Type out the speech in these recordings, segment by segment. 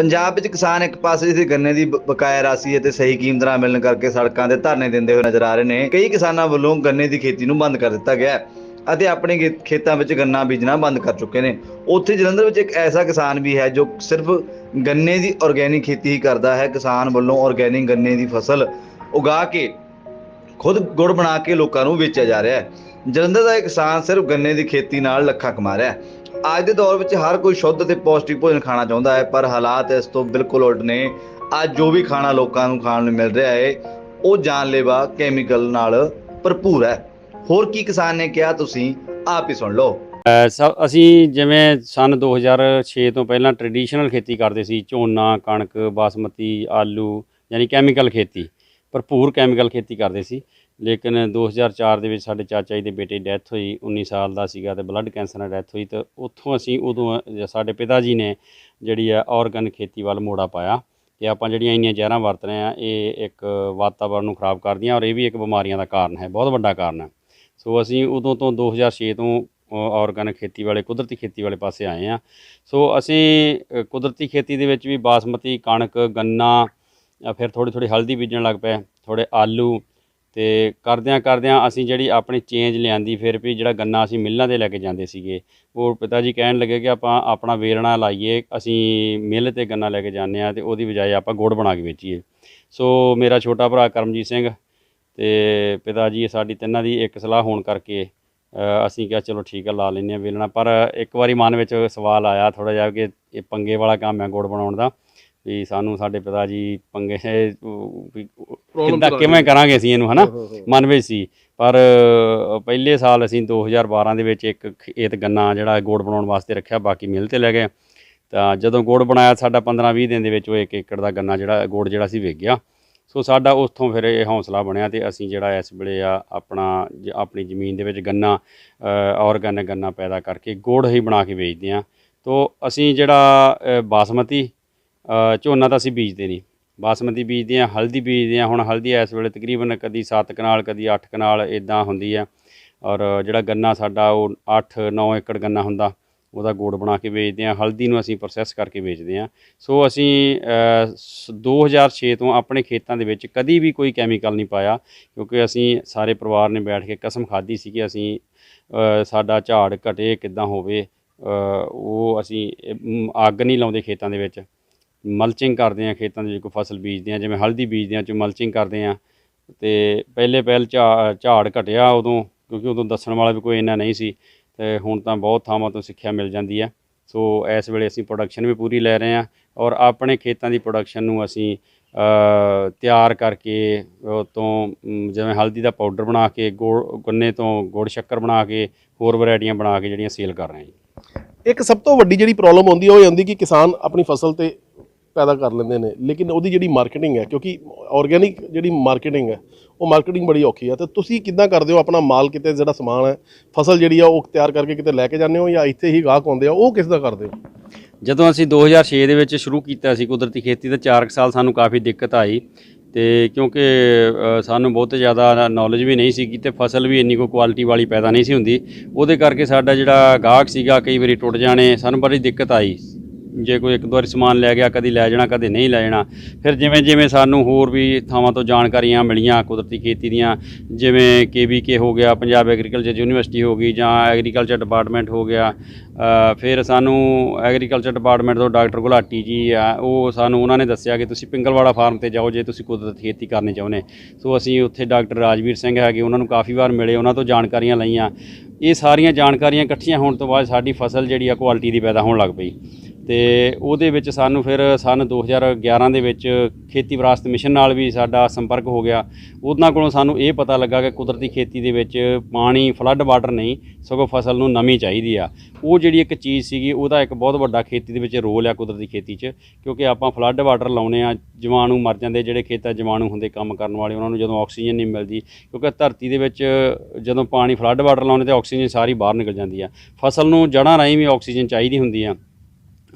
ਪੰਜਾਬ ਵਿੱਚ ਕਿਸਾਨ ਇੱਕ ਪਾਸੇ ਜਿੱਥੇ ਗੰਨੇ ਦੀ ਬਕਾਇਆ ਰਾਸ਼ੀ ਅਤੇ ਸਹੀ ਕੀਮਤ ਨਾ ਮਿਲਣ ਕਰਕੇ ਸੜਕਾਂ ਤੇ ਧਰਨੇ ਦਿੰਦੇ ਹੋਏ ਨਜ਼ਰ ਆ ਰਹੇ ਨੇ। ਕਈ ਕਿਸਾਨਾਂ ਵੱਲੋਂ ਗੰਨੇ ਦੀ ਖੇਤੀ ਨੂੰ ਬੰਦ ਕਰ ਦਿੱਤਾ ਗਿਆ ਹੈ ਅਤੇ ਆਪਣੇ ਖੇ- ਖੇਤਾਂ ਵਿੱਚ ਗੰਨਾ ਬੀਜਣਾ ਬੰਦ ਕਰ ਚੁੱਕੇ ਨੇ। ਉੱਥੇ ਜਲੰਧਰ ਵਿੱਚ ਇੱਕ ਐਸਾ ਕਿਸਾਨ ਵੀ ਹੈ ਜੋ ਸਿਰਫ ਗੰਨੇ ਦੀ ਆਰਗੇਨਿਕ ਖੇਤੀ ਹੀ ਕਰਦਾ ਹੈ। ਕਿਸਾਨ ਵੱਲੋਂ ਆਰਗੇਨਿਕ ਗੰਨੇ ਦੀ ਫਸਲ ਉਗਾ ਕੇ ਖੁਦ ਗੁੜ ਬਣਾ ਕੇ ਲੋਕਾਂ ਨੂੰ ਵੇਚਿਆ ਜਾ ਰਿਹਾ ਹੈ। ਜਲੰਧਰ ਦਾ ਇਹ ਕਿਸਾਨ ਸਿਰਫ ਗੰਨੇ ਦੀ ਖੇਤੀ ਨਾਲ ਲੱਖਾਂ ਕਮਾ ਰਿਹਾ ਹੈ। ਅੱਜ ਦੇ ਦੌਰ ਵਿੱਚ ਹਰ ਕੋਈ ਸ਼ੁੱਧ ਅਤੇ ਪੌਸ਼ਟਿਕ ਭੋਜਨ ਖਾਣਾ ਚਾਹੁੰਦਾ ਹੈ, ਪਰ ਹਾਲਾਤ ਇਸ ਤੋਂ ਬਿਲਕੁਲ ਉਲਟ ਨੇ। ਅੱਜ ਜੋ ਵੀ ਖਾਣਾ ਲੋਕਾਂ ਨੂੰ ਖਾਣ ਨੂੰ ਮਿਲ ਰਿਹਾ ਹੈ, ਉਹ ਜਾਨਲੇਵਾ ਕੈਮੀਕਲ ਨਾਲ ਭਰਪੂਰ ਹੈ। ਹੋਰ ਕੀ ਕਿਸਾਨ ਨੇ ਕਿਹਾ, ਤੁਸੀਂ ਆਪ ਹੀ ਸੁਣ ਲਓ। ਸ- ਅਸੀਂ ਜਿਵੇਂ ਸਨ 2006 ਤੋਂ ਪਹਿਲਾਂ ਟ੍ਰੈਡੀਸ਼ਨਲ ਖੇਤੀ ਕਰਦੇ ਸੀ, ਝੋਨਾ, ਕਣਕ, ਬਾਸਮਤੀ, ਆਲੂ, ਯਾਨੀ ਕੈਮੀਕਲ ਖੇਤੀ, ਭਰਪੂਰ ਕੈਮੀਕਲ ਖੇਤੀ ਕਰਦੇ ਸੀ। ਲੇਕਿਨ 2004 ਦੇ ਵਿੱਚ ਸਾਡੇ ਚਾਚਾ ਜੀ ਦੇ ਬੇਟੇ ਦੀ ਡੈਥ ਹੋਈ 19 ਸਾਲ ਦਾ ਸੀਗਾ ਤੇ ਬਲੱਡ ਕੈਂਸਰ ਨਾਲ ਡੈਥ ਹੋਈ ਤੇ ਉੱਥੋਂ ਅਸੀਂ ਉਦੋਂ ਸਾਡੇ ਪਿਤਾ ਜੀ ਨੇ ਜਿਹੜੀ ਆ ਆਰਗਨ ਖੇਤੀ ਵੱਲ ਮੋੜਾ ਪਾਇਆ ਕਿ ਆਪਾਂ ਜਿਹੜੀਆਂ ਇੰਨੀਆਂ ਜ਼ਹਿਰਾਂ ਵਰਤ ਰਹੇ ਆ ਇਹ ਇੱਕ ਵਾਤਾਵਰਣ ਨੂੰ ਖਰਾਬ ਕਰਦੀਆਂ ਔਰ ਇਹ ਵੀ ਇੱਕ ਬਿਮਾਰੀਆਂ ਦਾ ਕਾਰਨ ਹੈ ਬਹੁਤ ਵੱਡਾ ਕਾਰਨ ਹੈ। ਸੋ ਅਸੀਂ ਉਦੋਂ ਤੋਂ 2006 ਤੋਂ ਆਰਗੈਨਿਕ ਖੇਤੀ ਵਾਲੇ ਕੁਦਰਤੀ ਖੇਤੀ ਵਾਲੇ ਪਾਸੇ ਆਏ ਆ ਸੋ ਅਸੀਂ ਕੁਦਰਤੀ ਖੇਤੀ ਦੇ ਵਿੱਚ ਵੀ ਬਾਸਮਤੀ ਕਣਕ ਗੰਨਾ ਅ, ਫਿਰ ਥੋੜੀ ਥੋੜੀ ਹਲਦੀ ਬੀਜਣ ਲੱਗ ਪਏ ਥੋੜੇ ਆਲੂ ਤੇ ਕਰਦਿਆਂ ਕਰਦਿਆਂ ਅਸੀਂ ਜਿਹੜੀ ਆਪਣੀ ਚੇਂਜ ਲਿਆਂਦੀ, ਫਿਰ ਵੀ ਜਿਹੜਾ ਗੰਨਾ ਅਸੀਂ ਮਿੱਲਾਂ ਤੇ ਲੈ ਕੇ ਜਾਂਦੇ ਸੀਗੇ, ਉਹ ਪਿਤਾ ਜੀ ਕਹਿਣ ਲੱਗੇ ਕਿ ਆਪਾਂ ਆਪਣਾ ਵੇਰਣਾ ਲਾਈਏ, ਅਸੀਂ ਮਿੱਲ ਤੇ ਗੰਨਾ ਲੈ ਕੇ ਜਾਂਦੇ ਆ ਤੇ ਉਹਦੀ ਬਜਾਏ ਆਪਾਂ ਗੁੜ ਬਣਾ ਕੇ ਵੇਚੀਏ। ਸੋ ਮੇਰਾ ਛੋਟਾ ਭਰਾ ਕਰਮਜੀਤ ਸਿੰਘ ਤੇ ਪਿਤਾ ਜੀ, ਸਾਡੀ ਤਿੰਨਾਂ ਦੀ ਇੱਕ ਸਲਾਹ ਹੋਣ ਕਰਕੇ ਅਸੀਂ ਕਿਹਾ ਚਲੋ ਠੀਕ ਹੈ ਲਾ ਲੈਂਦੇ ਆ ਵੇਲਣਾ। ਪਰ ਇੱਕ ਵਾਰੀ ਮਨ ਵਿੱਚ ਸਵਾਲ ਆਇਆ ਥੋੜਾ ਜਿਹਾ ਕਿ ਇਹ ਪੰਗੇ ਵਾਲਾ ਕੰਮ ਹੈ ਗੁੜ ਬਣਾਉਣ ਦਾ। ਵੀ ਸਾਨੂੰ ਸਾਡੇ ਪਿਤਾ ਜੀ ਪੰਗੇ ਵੀ ਕਿੱਦਾਂ ਕਿਵੇਂ ਕਰਾਂਗੇ ਅਸੀਂ ਇਹਨੂੰ ਹਨਾ? ਮਨ ਵਿੱਚ ਸੀ। ਪਰ ਪਹਿਲੇ ਸਾਲ ਅਸੀਂ 2012 ਦੇ ਵਿੱਚ ਇੱਕ ਖੇਤ ਗੰਨਾ ਜਿਹੜਾ ਗੁੜ ਬਣਾਉਣ ਵਾਸਤੇ ਰੱਖਿਆ ਬਾਕੀ ਮਿਲ ਤੇ ਲੈ ਗਏ ਤਾਂ ਜਦੋਂ ਗੁੜ ਬਣਾਇਆ ਸਾਡਾ 15-20 ਦਿਨ ਦੇ ਵਿੱਚ ਉਹ ਇੱਕ ਏਕੜ ਦਾ ਗੰਨਾ ਜਿਹੜਾ ਗੁੜ ਜਿਹੜਾ ਸੀ ਵਿਕ ਗਿਆ। ਸੋ ਸਾਡਾ ਉੱਥੋਂ ਫਿਰ ਇਹ ਹੌਸਲਾ ਬਣਿਆ ਤੇ ਅਸੀਂ ਜਿਹੜਾ ਇਸ ਵੇਲੇ ਆ ਆਪਣਾ ਆਪਣੀ ਜ਼ਮੀਨ ਦੇ ਵਿੱਚ ਗੰਨਾ ਆਰਗੈਨਿਕ ਗੰਨਾ ਪੈਦਾ ਕਰਕੇ ਗੁੜ ਹੀ ਬਣਾ ਕੇ ਵੇਚਦੇ ਆ। ਤੋ ਅਸੀਂ ਜਿਹੜਾ ਬਾਸਮਤੀ ਝੋਨਾ ਤਾਂ ਅਸੀਂ ਬੀਜਦੇ ਨਹੀਂ। ਬਾਸਮਤੀ ਬੀਜਦੇ ਆ ਹਲਦੀ ਬੀਜਦੇ ਆ ਹੁਣ ਹਲਦੀ ਇਸ ਵੇਲੇ ਤਕਰੀਬਨ ਕਦੀ 7 ਕਨਾਲ ਕਦੀ 8 ਕਨਾਲ ਇਦਾਂ ਹੁੰਦੀ ਆ ਔਰ ਜਿਹੜਾ ਗੰਨਾ ਸਾਡਾ ਉਹ 8-9 ਏਕੜ ਗੰਨਾ ਹੁੰਦਾ ਉਹਦਾ ਗੋੜ ਬਣਾ ਕੇ ਵੇਚਦੇ ਆ ਹਲਦੀ ਨੂੰ ਅਸੀਂ ਪ੍ਰੋਸੈਸ ਕਰਕੇ ਵੇਚਦੇ ਆ ਸੋ ਅਸੀਂ ਅ, ਸ- 2006 ਤੋਂ ਆਪਣੇ ਖੇਤਾਂ ਦੇ ਵਿੱਚ ਕਦੀ ਵੀ ਕੋਈ ਕੈਮੀਕਲ ਨਹੀਂ ਪਾਇਆ ਕਿਉਂਕਿ ਅਸੀਂ ਸਾਰੇ ਪਰਿਵਾਰ ਨੇ ਬੈਠ ਕੇ ਕਸਮ ਖਾਧੀ ਸੀ ਕਿ ਅਸੀਂ ਸਾਡਾ ਝਾੜ ਘਟੇ ਕਿੱਦਾਂ ਹੋਵੇ। ਉਹ ਅਸੀਂ ਅੱਗ ਨਹੀਂ ਲਾਉਂਦੇ ਖੇਤਾਂ ਦੇ ਵਿੱਚ। ਮਲਚਿੰਗ ਕਰਦੇ ਆ ਖੇਤਾਂ ਦੇ ਵਿੱਚ, ਕੋਈ ਫਸਲ ਬੀਜਦੇ ਆ, ਜਿਵੇਂ ਹਲਦੀ ਬੀਜਦੇ ਆ, ਚ ਮਲਚਿੰਗ ਕਰਦੇ ਆ। ਤੇ ਪਹਿਲੇ ਪਹਿਲ ਝਾ- ਝਾੜ ਘਟਿਆ ਉਦੋਂ, ਕਿਉਂਕਿ ਉਦੋਂ ਦੱਸਣ ਵਾਲਾ ਵੀ ਕੋਈ ਇੰਨਾ ਨਹੀਂ ਸੀ। ਤੇ ਹੁਣ ਤਾਂ ਬਹੁਤ ਥਾਵਾਂ ਤੋਂ ਸਿੱਖਿਆ ਮਿਲ ਜਾਂਦੀ ਹੈ ਸੋ ਇਸ ਵੇਲੇ ਅਸੀਂ ਪ੍ਰੋਡਕਸ਼ਨ ਵੀ ਪੂਰੀ ਲੈ ਰਹੇ ਹਾਂ ਔਰ ਆਪਣੇ ਖੇਤਾਂ ਦੀ ਪ੍ਰੋਡਕਸ਼ਨ ਨੂੰ ਅਸੀਂ ਤਿਆਰ ਕਰਕੇ ਤੋਂ ਜਿਵੇਂ ਹਲਦੀ ਦਾ ਪਾਊਡਰ ਬਣਾ ਕੇ, ਗੁੜ, ਗੰਨੇ ਤੋਂ ਗੁੜ ਸ਼ੱਕਰ ਬਣਾ ਕੇ, ਹੋਰ ਵੈਰਾਈਟੀਆਂ ਬਣਾ ਕੇ ਜਿਹੜੀਆਂ ਸੇਲ ਕਰ ਰਹੇ ਹਾਂ ਜੀ। ਇੱਕ ਸਭ ਤੋਂ ਵੱਡੀ ਜਿਹੜੀ ਪ੍ਰੋਬਲਮ ਆਉਂਦੀ ਹੈ ਉਹ ਇਹ ਹੁੰਦੀ ਕਿ ਕਿਸਾਨ ਆਪਣੀ ਫਸਲ ਤੇ ਪੈਦਾ ਕਰ ਲੈਂਦੇ ਨੇ। ਲੇਕਿਨ ਉਹਦੀ ਜਿਹੜੀ ਮਾਰਕੀਟਿੰਗ ਹੈ, ਕਿਉਂਕਿ ਆਰਗੇਨਿਕ ਜਿਹੜੀ ਮਾਰਕੀਟਿੰਗ ਹੈ, ਉਹ ਮਾਰਕੀਟਿੰਗ ਬੜੀ ਔਖੀ ਆ ਤੇ ਤੁਸੀਂ ਕਿੱਦਾਂ ਕਰਦੇ ਹੋ ਆਪਣਾ ਮਾਲ ਕਿਤੇ ਜਿਹੜਾ ਸਮਾਨ ਹੈ, ਫਸਲ ਜਿਹੜੀ ਆ ਉਹ ਤਿਆਰ ਕਰਕੇ ਕਿਤੇ ਲੈ ਕੇ ਜਾਂਦੇ ਹੋ ਜਾਂ ਇੱਥੇ ਹੀ ਗਾਹਕ ਆਉਂਦੇ ਆ, ਉਹ ਕਿਸ ਦਾ ਕਰਦੇ ਹੋ? ਜਦੋਂ ਅਸੀਂ 2006 ਦੇ ਵਿੱਚ ਸ਼ੁਰੂ ਕੀਤਾ ਸੀ ਕੁਦਰਤੀ ਖੇਤੀ, ਤਾਂ 4 ਸਾਲ ਸਾਨੂੰ ਕਾਫੀ ਦਿੱਕਤ ਆਈ। ਤੇ ਕਿਉਂਕਿ ਸਾਨੂੰ ਬਹੁਤ ਜ਼ਿਆਦਾ ਨੌਲੇਜ ਵੀ ਨਹੀਂ ਸੀਗੀ ਤੇ ਫਸਲ ਵੀ ਇੰਨੀ ਕੋਈ ਕੁਆਲਿਟੀ ਵਾਲੀ ਪੈਦਾ ਨਹੀਂ ਸੀ ਹੁੰਦੀ। ਉਹਦੇ ਕਰਕੇ ਸਾਡਾ ਜਿਹੜਾ ਗਾਹਕ ਸੀਗਾ, ਕਈ ਵਾਰੀ ਟੁੱਟ ਜਾਣੇ, ਸਾਨੂੰ ਬੜੀ ਦਿੱਕਤ ਆਈ। ਜੇ ਕੋਈ ਇੱਕ ਦੋ ਵਾਰੀ ਸਮਾਨ ਲੈ ਗਿਆ, ਕਦੀ ਲੈ ਜਾਣਾ, ਕਦੇ ਨਹੀਂ ਲੈ ਜਾਣਾ, ਫਿਰ ਜਿਵੇਂ ਜਿਵੇਂ ਸਾਨੂੰ ਹੋਰ ਵੀ ਥਾਵਾਂ ਤੋਂ ਜਾਣਕਾਰੀਆਂ ਮਿਲੀਆਂ ਕੁਦਰਤੀ ਖੇਤੀ ਦੀਆਂ, ਜਿਵੇਂ ਕੇਵੀਕੇ ਹੋ ਗਿਆ, ਪੰਜਾਬ ਐਗਰੀਕਲਚਰ ਯੂਨੀਵਰਸਿਟੀ ਹੋ ਗਈ ਜਾਂ ਐਗਰੀਕਲਚਰ ਡਿਪਾਰਟਮੈਂਟ ਹੋ ਗਿਆ ਫਿਰ ਸਾਨੂੰ ਐਗਰੀਕਲਚਰ ਡਿਪਾਰਟਮੈਂਟ ਤੋਂ ਡਾਕਟਰ ਗੁਲਾਟੀ ਜੀ ਆ, ਉਹ ਸਾਨੂੰ ਉਹਨਾਂ ਨੇ ਦੱਸਿਆ ਕਿ ਤੁਸੀਂ ਪਿੰਗਲਵਾੜਾ ਫਾਰਮ ਤੇ ਜਾਓ ਜੇ ਤੁਸੀਂ ਕੁਦਰਤੀ ਖੇਤੀ ਕਰਨੀ ਚਾਹੁੰਦੇ। ਸੋ ਅਸੀਂ ਉੱਥੇ ਡਾਕਟਰ ਰਾਜਵੀਰ ਸਿੰਘ ਹੈਗੇ, ਉਹਨਾਂ ਨੂੰ ਕਾਫੀ ਵਾਰ ਮਿਲੇ, ਉਹਨਾਂ ਤੋਂ ਜਾਣਕਾਰੀਆਂ ਲਈਆਂ। ਇਹ ਸਾਰੀਆਂ ਜਾਣਕਾਰੀਆਂ ਇਕੱਠੀਆਂ ਹੋਣ ਤੋਂ ਬਾਅਦ ਸਾਡੀ ਫਸਲ ਜਿਹੜੀ ਆ ਕੁਆਲਿਟੀ ਦੀ ਪੈਦਾ ਹੋਣ ਲੱਗ ਪਈ। ਤੇ ਉਹਦੇ ਵਿੱਚ ਸਾਨੂੰ ਫਿਰ ਸਨ 2011 ਦੇ ਵਿੱਚ ਖੇਤੀ ਵਿਰਾਸਤ ਮਿਸ਼ਨ ਨਾਲ ਵੀ ਸਾਡਾ ਸੰਪਰਕ ਹੋ ਗਿਆ। ਉਹਨਾਂ ਕੋਲੋਂ ਸਾਨੂੰ ਇਹ ਪਤਾ ਲੱਗਾ ਕਿ ਕੁਦਰਤੀ ਖੇਤੀ ਦੇ ਵਿੱਚ ਪਾਣੀ ਫਲੱਡ ਵਾਟਰ ਨਹੀਂ, ਸਗੋਂ ਫਸਲ ਨੂੰ ਨਮੀ ਚਾਹੀਦੀ ਆ। ਉਹ ਜਿਹੜੀ ਇੱਕ ਚੀਜ਼ ਸੀਗੀ, ਉਹਦਾ ਇੱਕ ਬਹੁਤ ਵੱਡਾ ਖੇਤੀ ਦੇ ਵਿੱਚ ਰੋਲ ਆ ਕੁਦਰਤੀ ਖੇਤੀ 'ਚ, ਕਿਉਂਕਿ ਆਪਾਂ ਫਲੱਡ ਵਾਟਰ ਲਾਉਨੇ ਆ, ਜਵਾਣੂ ਮਰ ਜਾਂਦੇ, ਜਿਹੜੇ ਖੇਤਾਂ ਜਵਾਣੂ ਹੁੰਦੇ ਕੰਮ ਕਰਨ ਵਾਲੇ, ਉਹਨਾਂ ਨੂੰ ਜਦੋਂ ਆਕਸੀਜਨ ਨਹੀਂ ਮਿਲਦੀ, ਕਿਉਂਕਿ ਧਰਤੀ ਦੇ ਵਿੱਚ ਜਦੋਂ ਪਾਣੀ ਫਲੱਡ ਵਾਟਰ ਲਾਉਨੇ ਤੇ ਆਕਸੀਜਨ ਸਾਰੀ ਬਾਹਰ ਨਿਕਲ ਜਾਂਦੀ ਆ। ਫਸਲ ਨੂੰ ਜੜ੍ਹਾਂ ਰਾਹੀਂ ਵੀ ਆਕਸੀਜਨ ਚਾਹੀਦੀ ਹੁੰਦੀ ਆ।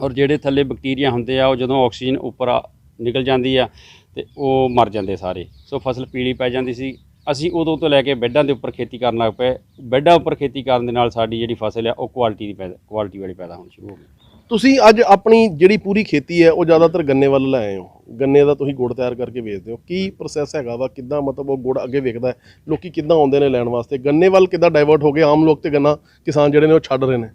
ਔਰ ਜਿਹੜੇ ਥੱਲੇ ਬੈਕਟੀਰੀਆ ਹੁੰਦੇ ਆ, ਉਹ ਜਦੋਂ ਆਕਸੀਜਨ ਉੱਪਰ ਆ- ਨਿਕਲ ਜਾਂਦੀ ਆ ਤੇ ਉਹ ਮਰ ਜਾਂਦੇ ਸਾਰੇ। ਸੋ ਫਸਲ ਪੀਲੀ ਪੈ ਜਾਂਦੀ ਸੀ। ਅਸੀਂ ਉਦੋਂ ਤੋਂ ਲੈ ਕੇ ਬੈੱਡਾਂ ਦੇ ਉੱਪਰ ਖੇਤੀ ਕਰਨ ਲੱਗ ਪਏ। ਬੈੱਡਾਂ ਉੱਪਰ ਖੇਤੀ ਕਰਨ ਦੇ ਨਾਲ ਸਾਡੀ ਜਿਹੜੀ ਫਸਲ ਆ, ਉਹ ਕੁਆਲਿਟੀ ਦੀ ਪੈਦਾ, ਕੁਆਲਿਟੀ ਵਾਲੀ ਪੈਦਾ ਹੋਣੀ ਸ਼ੁਰੂ ਹੋ ਗਈ। ਤੁਸੀਂ ਅੱਜ ਆਪਣੀ ਜਿਹੜੀ ਪੂਰੀ ਖੇਤੀ ਹੈ, ਉਹ ਜ਼ਿਆਦਾਤਰ ਗੰਨੇ ਵੱਲ ਲੈ ਆਏ ਹੋ। ਗੰਨੇ ਦਾ ਤੁਸੀਂ ਗੁੜ ਤਿਆਰ ਕਰਕੇ ਵੇਚਦੇ ਹੋ। ਕੀ ਪ੍ਰੋਸੈਸ ਹੈਗਾ ਵਾ? ਕਿੱਦਾਂ ਮਤਲਬ ਉਹ ਗੁੜ ਅੱਗੇ ਵਿਕਦਾ ਹੈ? ਲੋਕੀ ਕਿੱਦਾਂ ਆਉਂਦੇ ਨੇ ਲੈਣ ਵਾਸਤੇ? ਗੰਨੇ ਵੱਲ ਕਿੱਦਾਂ ਡਾਈਵਰਟ ਹੋ ਗਏ? ਆਮ ਲੋਕ ਤੇ ਗੰਨਾ ਕਿਸਾਨ ਜਿਹੜੇ ਨੇ ਉਹ ਛੱਡ ਰਹੇ ਨੇ।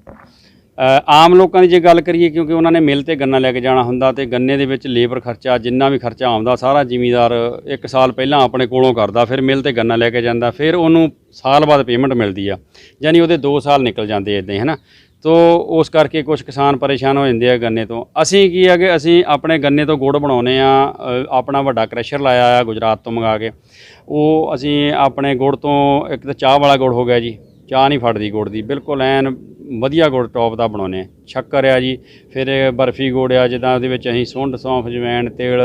ਆਮ ਲੋਕਾਂ ਦੀ ਜੇ ਗੱਲ ਕਰੀਏ, ਕਿਉਂਕਿ ਉਹਨਾਂ ਨੇ ਮਿਲ ਤੇ ਗੰਨਾ ਲੈ ਕੇ ਜਾਣਾ ਹੁੰਦਾ ਤੇ ਗੰਨੇ ਦੇ ਵਿੱਚ ਲੇਬਰ ਖਰਚਾ, ਜਿੰਨਾ ਵੀ ਖਰਚਾ ਆਉਂਦਾ, ਸਾਰਾ ਜ਼ਿਮੀਦਾਰ ਇੱਕ ਸਾਲ ਪਹਿਲਾਂ ਆਪਣੇ ਕੋਲੋਂ ਕਰਦਾ, ਫਿਰ ਮਿਲ ਤੇ ਗੰਨਾ ਲੈ ਕੇ ਜਾਂਦਾ, ਫਿਰ ਉਹਨੂੰ ਸਾਲ ਬਾਅਦ ਪੇਮੈਂਟ ਮਿਲਦੀ ਆ। ਯਾਨੀ ਉਹਦੇ 2 ਸਾਲ ਨਿਕਲ ਜਾਂਦੇ ਇਦਾਂ ਹੀ, ਹਨਾ? ਤੋ ਉਸ ਕਰਕੇ ਕੁਝ ਕਿਸਾਨ ਪਰੇਸ਼ਾਨ ਹੋ ਜਾਂਦੇ ਆ ਗੰਨੇ ਤੋਂ। ਅਸੀਂ ਕੀ ਆ ਕਿ ਅਸੀਂ ਆਪਣੇ ਗੰਨੇ ਤੋਂ ਗੁੜ ਬਣਾਉਨੇ ਆ ਆਪਣਾ ਵੱਡਾ ਕ੍ਰੈਸ਼ਰ ਲਾਇਆ ਆ ਗੁਜਰਾਤ ਤੋਂ ਮੰਗਾ ਕੇ। ਉਹ ਅਸੀਂ ਆਪਣੇ ਗੁੜ ਤੋਂ ਇੱਕ ਤਾਂ ਚਾਹ ਵਾਲਾ ਗੁੜ ਹੋ ਗਿਆ ਜੀ ਚਾਹ ਨਹੀਂ ਫੜਦੀ ਗੁੜ ਦੀ। ਬਿਲਕੁਲ ਐਨ ਵਧੀਆ ਗੁੜ ਟੌਪ ਦਾ ਬਣਾਉਨੇ ਆ। ਸ਼ੱਕਰ ਆ ਜੀ ਫਿਰ ਬਰਫੀ ਗੁੜ ਆ ਜਿੱਦਾਂ ਉਹਦੇ ਵਿੱਚ ਅਸੀਂ ਸੁੰਡ ਸੌਂਫ ਜਵੈਣ ਤੇਲ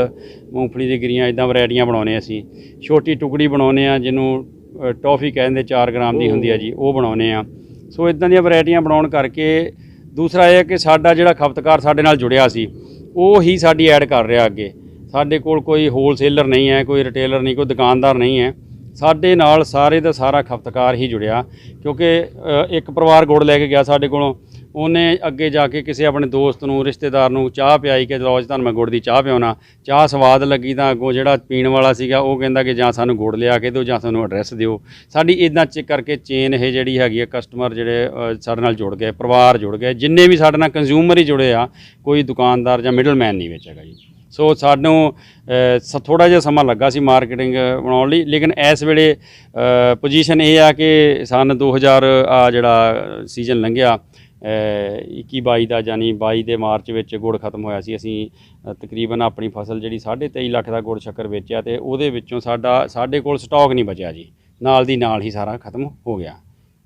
ਮੂੰਗਫਲੀ ਦੀ ਗਿਰੀਆਂ ਇਦਾਂ ਵੈਰਾਈਟੀਆਂ ਬਣਾਉਨੇ ਅਸੀਂ। ਛੋਟੀ ਟੁਕੜੀ ਬਣਾਉਨੇ ਆ ਜਿਹਨੂੰ ਅ, ਟੌਫੀ ਕਹਿੰਦੇ 4 ਗ੍ਰਾਮ ਦੀ ਹੁੰਦੀ ਆ ਜੀ ਉਹ ਬਣਾਉਨੇ ਆ। ਸੋ ਇਦਾਂ ਦੀਆਂ ਵੈਰਾਈਟੀਆਂ ਬਣਾਉਣ ਕਰਕੇ ਦੂਸਰਾ ਇਹ ਹੈ ਕਿ ਸਾਡਾ ਜਿਹੜਾ ਖਪਤਕਾਰ ਸਾਡੇ ਨਾਲ ਜੁੜਿਆ ਸੀ ਉਹ ਹੀ ਸਾਡੀ ਐਡ ਕਰ ਰਿਹਾ ਅੱਗੇ। ਸਾਡੇ ਕੋਲ ਕੋਈ ਹੋਲਸੇਲਰ ਨਹੀਂ ਹੈ ਕੋਈ ਰਿਟੇਲਰ ਨਹੀਂ ਕੋਈ ਦੁਕਾਨਦਾਰ ਨਹੀਂ ਹੈ। ਸਾਡੇ ਨਾਲ ਸਾਰੇ ਦਾ ਸਾਰਾ ਖਪਤਕਾਰ ਹੀ ਜੁੜਿਆ, ਕਿਉਂਕਿ ਇੱਕ ਪਰਿਵਾਰ ਗੁੜ ਲੈ ਕੇ ਗਿਆ ਸਾਡੇ ਕੋਲੋਂ। ਉਹਨੇ ਅੱਗੇ ਜਾ ਕੇ ਕਿਸੇ ਆਪਣੇ ਦੋਸਤ ਨੂੰ, ਰਿਸ਼ਤੇਦਾਰ ਨੂੰ ਚਾਹ ਪਿਆਈ ਕਿ ਲਓ ਜੀ, ਤੁਹਾਨੂੰ ਮੈਂ ਗੁੜ ਦੀ ਚਾਹ ਪਿਆਉਣਾ। ਚਾਹ ਸਵਾਦ ਲੱਗੀ ਤਾਂ ਅੱਗੋਂ ਜਿਹੜਾ ਪੀਣ ਵਾਲਾ ਸੀਗਾ, ਉਹ ਕਹਿੰਦਾ ਕਿ ਜਾਂ ਸਾਨੂੰ ਗੁੜ ਲਿਆ ਕੇ ਦਿਓ, ਜਾਂ ਸਾਨੂੰ ਐਡਰੈਸ ਦਿਓ। ਸਾਡੀ ਇਦਾਂ ਚ ਕਰਕੇ ਚੇਨ ਇਹ ਜਿਹੜੀ ਹੈਗੀ ਆ ਕਸਟਮਰ ਜਿਹੜੇ ਸਾਡੇ ਨਾਲ ਜੁੜ ਗਏ, ਪਰਿਵਾਰ ਜੁੜ ਗਏ। ਜਿੰਨੇ ਵੀ ਸਾਡੇ ਨਾਲ ਕੰਜ਼ਿਊਮਰ ਹੀ ਜੁੜੇ ਆ, ਕੋਈ ਦੁਕਾਨਦਾਰ ਜਾਂ ਮਿਡਲਮੈਨ ਨਹੀਂ ਵਿੱਚ ਹੈਗਾ ਜੀ। ਸੋ ਸਾਨੂੰ ਥੋੜਾ ਜਿਹਾ ਸਮਾਂ ਲੱਗਾ ਸੀ ਮਾਰਕੀਟਿੰਗ ਬਣਾਉਣ ਲਈ, ਲੇਕਿਨ ਇਸ ਵੇਲੇ ਪੋਜੀਸ਼ਨ ਇਹ ਆ ਕਿ ਸਨ 2000 ਆ ਜਿਹੜਾ ਸੀਜ਼ਨ ਲੰਘਿਆ 21 22 ਦਾ ਯਾਨੀ 22 ਦੇ ਮਾਰਚ ਵਿੱਚ ਗੁੜ ਖਤਮ ਹੋਇਆ ਸੀ। ਅਸੀਂ ਤਕਰੀਬਨ ਆਪਣੀ ਫਸਲ ਜਿਹੜੀ 23.5 ਲੱਖ ਦਾ ਗੁੜ ਸ਼ੱਕਰ ਵੇਚਿਆ ਤੇ ਉਹਦੇ ਵਿੱਚੋਂ ਸਾਡਾ, ਸਾਡੇ ਕੋਲ ਸਟਾਕ ਨਹੀਂ ਬਚਿਆ ਜੀ। ਨਾਲ ਦੀ ਨਾਲ ਹੀ ਸਾਰਾ ਖਤਮ ਹੋ ਗਿਆ।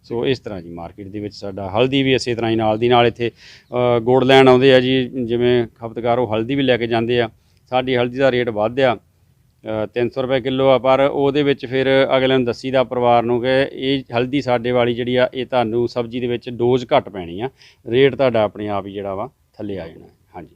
ਸੋ ਇਸ ਤਰ੍ਹਾਂ ਜੀ ਮਾਰਕੀਟ ਦੇ ਵਿੱਚ ਸਾਡਾ ਹਲਦੀ ਵੀ ਇਸੇ ਤਰ੍ਹਾਂ ਹੀ ਨਾਲ ਦੀ ਨਾਲ ਇੱਥੇ ਗੋੜ ਗੁੜ ਲੈਣ ਆਉਂਦੇ ਆ ਜੀ ਜਿਵੇਂ ਖਪਤਕਾਰ ਉਹ ਹਲਦੀ ਵੀ ਲੈ ਕੇ ਜਾਂਦੇ ਆ। ਸਾਡੀ ਹਲਦੀ ਦਾ ਰੇਟ ਵੱਧ ਆ ਅ, 300 ਰੁਪਏ ਕਿਲੋ ਆ ਪਰ ਉਹਦੇ ਵਿੱਚ ਫਿਰ ਅਗਲੇ ਨੂੰ ਦੱਸੀ ਦਾ ਪਰਿਵਾਰ ਨੂੰ ਕਿ ਇਹ ਹਲਦੀ ਸਾਡੇ ਵਾਲੀ ਜਿਹੜੀ ਆ ਇਹ ਤੁਹਾਨੂੰ ਸਬਜ਼ੀ ਦੇ ਵਿੱਚ ਡੋਜ਼ ਘੱਟ ਪੈਣੀ ਆ। ਰੇਟ ਤੁਹਾਡਾ ਆਪਣੇ ਆਪ ਹੀ ਜਿਹੜਾ ਵਾ ਥੱਲੇ ਆ ਜਾਣਾ। ਹਾਂਜੀ।